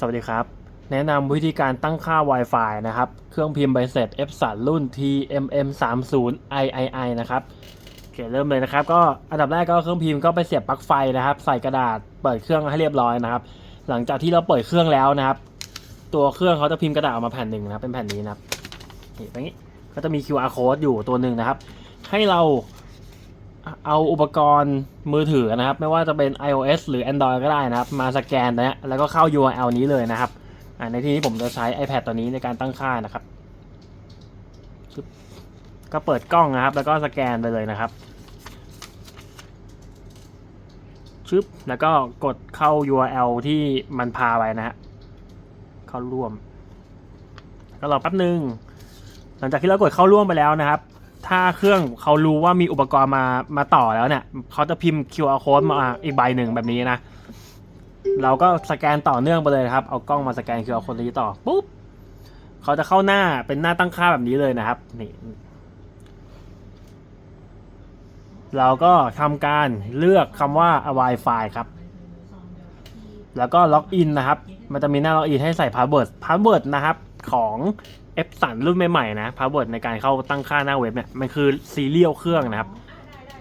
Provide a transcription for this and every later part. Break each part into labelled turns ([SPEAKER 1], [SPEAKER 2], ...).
[SPEAKER 1] สวัสดีครับ แนะนำวิธีการตั้งค่า Wi-Fi นะครับ เครื่องพิมพ์ใบเสร็จ F สันรุ่น TMM 3 0 III นะครับโอเคเริ่มเลยนะครับ ก็อันดับแรกก็เครื่องพิมพ์ก็ไปเสียบปลั๊กไฟนะครับ ใส่กระดาษเปิดเครื่องให้เรียบร้อยนะครับ หลังจากที่เราเปิดเครื่องแล้วนะครับ ตัวเครื่องเขาจะพิมพ์กระดาษออกมาแผ่นหนึ่งนะครับ เป็นแผ่นนี้นะครับนี่แบบนี้ก็จะมี QR code อยู่ตัวหนึ่งนะครับ ให้เรา เอาอุปกรณ์มือถือนะครับ ไม่ว่าจะเป็น iOS หรือ Android ก็ได้นะครับ มาสแกนนะฮะแล้วก็เข้า URL นี้เลยนะครับในที่นี้ผมจะใช้ iPad ตัวนี้ในการตั้งค่านะครับชึบก็เปิดกล้องนะครับ แล้วก็สแกนไปเลยนะครับชึบแล้วก็กดเข้า URL ที่มันพาไปนะฮะเข้าร่วม ก็รอแป๊บหนึ่งหลังจากที่เรากดเข้าร่วมไปแล้วนะครับ ถ้าเครื่องเขารู้ว่ามีอุปกรณ์มามาต่อแล้วเนี่ยเขาจะพิมพ์ QR code มาอีกใบหนึ่งแบบนี้นะ เราก็สแกนต่อเนื่องไปเลยครับ เอากล้องมาสแกน QR code นี้ต่อปุ๊บเขาจะเข้าหน้าเป็นหน้าตั้งค่าแบบนี้เลยนะครับ นี่ เราก็ทำการเลือกคำว่า Wi-Fi ครับ แล้วก็ล็อกอินนะครับ มันจะมีหน้าล็อกอินให้ใส่พาสเวิร์ดพาสเวิร์ดนะครับของ เอฟสันรุ่นใหม่ๆนะพาสเวิร์ดในการเข้าตั้งค่าหน้าเว็บเนี่ยมันคือซีเรียลเครื่องนะครับ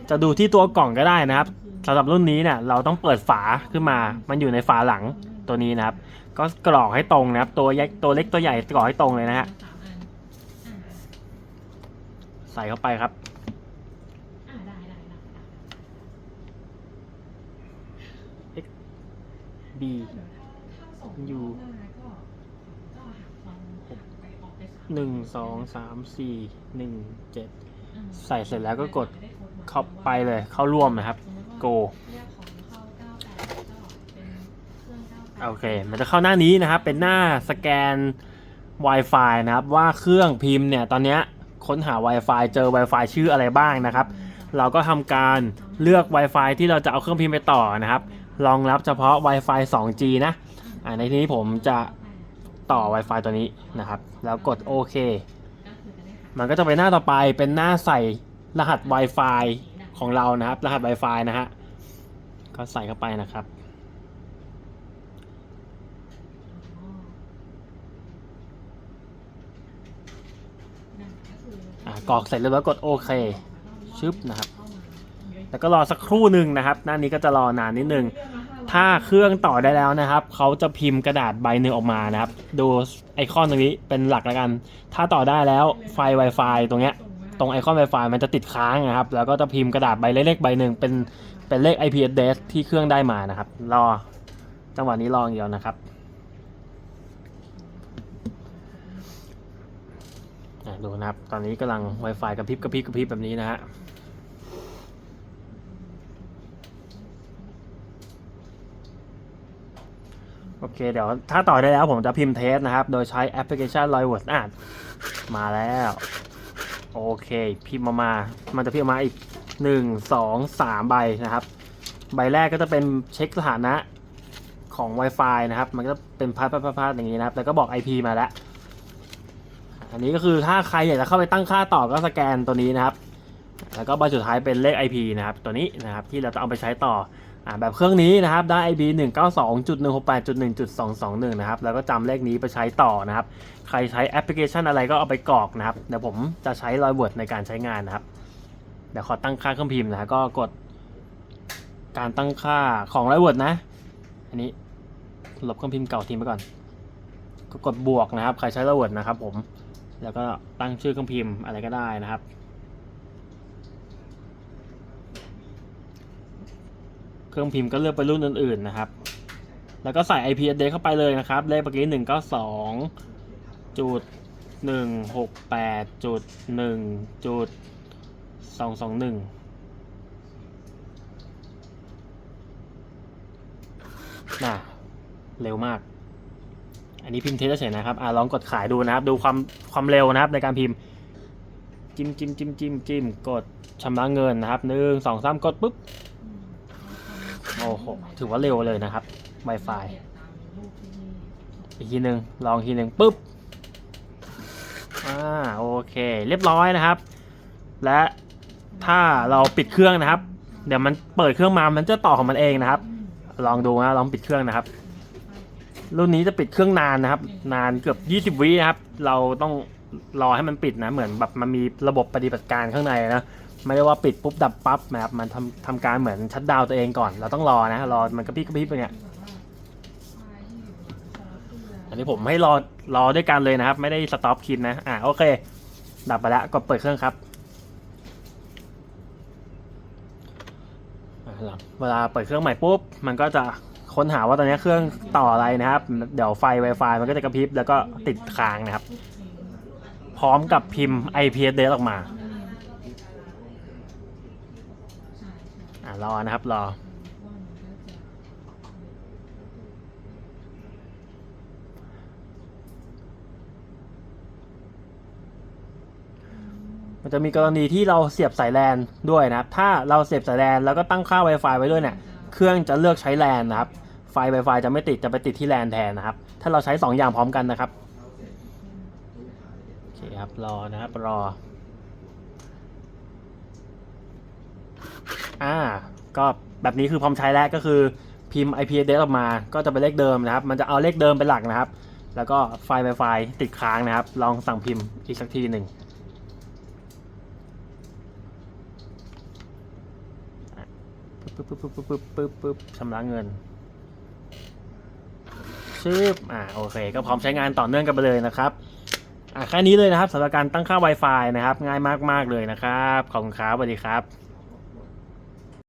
[SPEAKER 1] จะดูที่ตัวกล่องก็ได้นะครับสำหรับรุ่นนี้เนี่ยเราต้องเปิดฝาขึ้นมา มันอยู่ในฝาหลังตัวนี้นะครับ ก็กรอกให้ตรงนะครับ ตัวยักตัวเล็กตัวใหญ่กรอกให้ตรงเลยนะฮะใส่เข้าไปครับ B U หนึ่งสองสามสี่หนึ่งเจ็ดใส่เสร็จแล้วก็กดเข้าไปเลยเข้าร่วมนะครับ Go โอเค มันจะเข้าหน้านี้นะครับ เป็นหน้าสแกน Wi-Fi นะครับว่าเครื่องพิมพ์เนี่ยตอนเนี้ยค้นหา Wi-Fi เจอ Wi-Fi ชื่ออะไรบ้างนะครับ เราก็ทำการเลือก Wi-Fi ที่เราจะเอาเครื่องพิมพ์ไปต่อนะครับรองรับเฉพาะ Wi-Fi 2G นะอ่าในที่นี้ผมจะ ต่อ Wi-Fi ตัวนี้นะครับ แล้วกดโอเค มันก็จะไปหน้าต่อไปเป็นหน้าใส่รหัส Wi-Fi ของเรานะครับ รหัส Wi-Fi นะฮะ ก็ใส่เข้าไปนะครับอ่ากรอกเสร็จแล้วก็กดโอเค ชึบนะครับ แล้วก็รอสักครู่หนึ่งนะครับ หน้านี้ก็จะรอนานนิดนึง ถ้าเครื่องต่อได้แล้วนะครับ เขาจะพิมพ์กระดาษใบหนึ่งออกมานะครับ ดูไอคอนตรงนี้เป็นหลักแล้วกัน ถ้าต่อได้แล้วไฟ Wi-Fi ตรงเนี้ย ตรงไอคอน Wi-Fi มันจะติดค้างนะครับ แล้วก็จะพิมพ์กระดาษใบเล็กๆใบหนึ่งเป็นเป็นเลข IP address ที่เครื่องได้มานะครับ รอ จังหวะนี้รออย่างเดียวนะครับดูนะครับ ตอนนี้กำลัง Wi-Fi กระพริบกระพริบกระพริบแบบนี้นะฮะ โอเค เดี๋ยวถ้าต่อได้แล้วผมจะพิมพ์เทสนะครับ โดยใช้แอปพลิเคชัน l o y w o r d อ่านมาแล้ว โอเค พิมพ์มามามันจะพิมพ์มาอีก1 2 3ใบนะครับ ใบแรกก็จะเป็นเช็คสถานะของ Wi-Fi นะครับ มันก็จะเป็นพาดพาดพาดพาดอย่างนี้นะครับ แล้วก็บอก IP มาแล้ว อันนี้ก็คือถ้าใครอยากจะเข้าไปตั้งค่าต่อก็สแกนตัวนี้นะครับ แล้วก็ใบสุดท้ายเป็นเลข IP นะครับ ตัวนี้นะครับที่เราจะเอาไปใช้ต่อ อ่าแบบเครื่องนี้นะครับได้ IP 1 9 2 1 6 8 1 2 2 1 นะครับ แล้วก็จำเลขนี้ไปใช้ต่อนะครับ ใครใช้แอปพลิเคชันอะไรก็เอาไปกรอกนะครับ เดี๋ยวผมจะใช้รอยเวิร์ดในการใช้งานนะครับ เดี๋ยวขอตั้งค่าเครื่องพิมพ์นะฮะก็กดการตั้งค่าของรอยเวิร์ดนะ อันนี้ลบเครื่องพิมพ์เก่าทิ้งไปก่อน ก็กดบวกนะครับ ใครใช้รอยเวิร์ดนะครับ ผม แล้วก็ตั้งชื่อเครื่องพิมพ์อะไรก็ได้นะครับ เครื่องพิมพ์ก็เลือกไปรุ่นอื่นๆนะครับ แล้วก็ใส่ IP address เข้าไปเลยนะครับ เลขเมื่อกี้หนึ่งเก้าสองจุดหนึ่งหกแปดจุดหนึ่งจุดสองสองหนึ่งน่ะเร็วมาก อันนี้พิมพ์เทสเฉยนะครับอ่าลองกดขายดูนะครับ ดูความความเร็วนะครับในการพิมพ์จิ้มจิ้มจิ้มจิ้มจิ้มกดชำระเงินนะครับหนึ่งสองสามกดปุ๊บ โอ้โห ถือว่าเร็วเลยนะครับ Wi-Fi อีกทีหนึ่งลองทีหนึ่งปุ๊บ อ่า โอเค เรียบร้อยนะครับ และถ้าเราปิดเครื่องนะครับ เดี๋ยวมันเปิดเครื่องมา มันจะต่อของมันเองนะครับ ลองดูนะ ลองปิดเครื่องนะครับ รุ่นนี้จะปิดเครื่องนานนะครับ นานเกือบ 20 วินะครับ เราต้องรอให้มันปิดนะ เหมือนแบบมันมีระบบปฏิบัติการข้างในนะ ไม่ได้ว่าปิดปุ๊บดับปั๊บนะครับมันทำทำการเหมือนชัดดาวตัวเองก่อน เราต้องรอนะรอมันกระพริบกระพริบไปเนี่ยอันนี้ผมให้รอรอด้วยกันเลยนะครับ ไม่ได้สต็อปคินนะอ่าโอเค ดับไปแล้วก็เปิดเครื่องครับเวลาเปิดเครื่องใหม่ปุ๊บมันก็จะค้นหาว่าตอนนี้เครื่องต่ออะไรนะครับ เดี๋ยวไฟ Wi-Fi มันก็จะกระพริบแล้วก็ติดค้างนะครับ พร้อมกับพิมพ์ IP address ออกมา อ่ารอนะครับรอ มันจะมีกรณีที่เราเสียบสายแลนด้วยนะครับ ถ้าเราเสียบสายแลนแล้วก็ตั้งค่า Wi-Fi ไว้ด้วยเนี่ย เครื่องจะเลือกใช้แลนนะครับ ไฟ Wi-Fi จะไม่ติดจะไปติดที่แลนแทนนะครับ ถ้าเราใช้ 2 อย่างพร้อมกันนะครับ โอเคครับ รอนะครับ รอ อ่าก็แบบนี้คือพร้อมใช้แล้วก็คือพิมพ์ IP address ออกมาก็จะเป็นเลขเดิมนะครับ มันจะเอาเลขเดิมเป็นหลักนะครับ แล้วก็ไฟ Wi-Fi ติดค้างนะครับ ลองสั่งพิมพ์อีกสักทีหนึ่งปึ๊บปึ๊บปึ๊บปึ๊บปึ๊บปึ๊บชำระเงินชึบอ่าโอเค ก็พร้อมใช้งานต่อเนื่องกันไปเลยนะครับอ่าแค่นี้เลยนะครับสำหรับการตั้งค่า Wi-Fi นะครับ ง่ายมากๆเลยนะครับ ขอบคุณครับสวัสดีครับ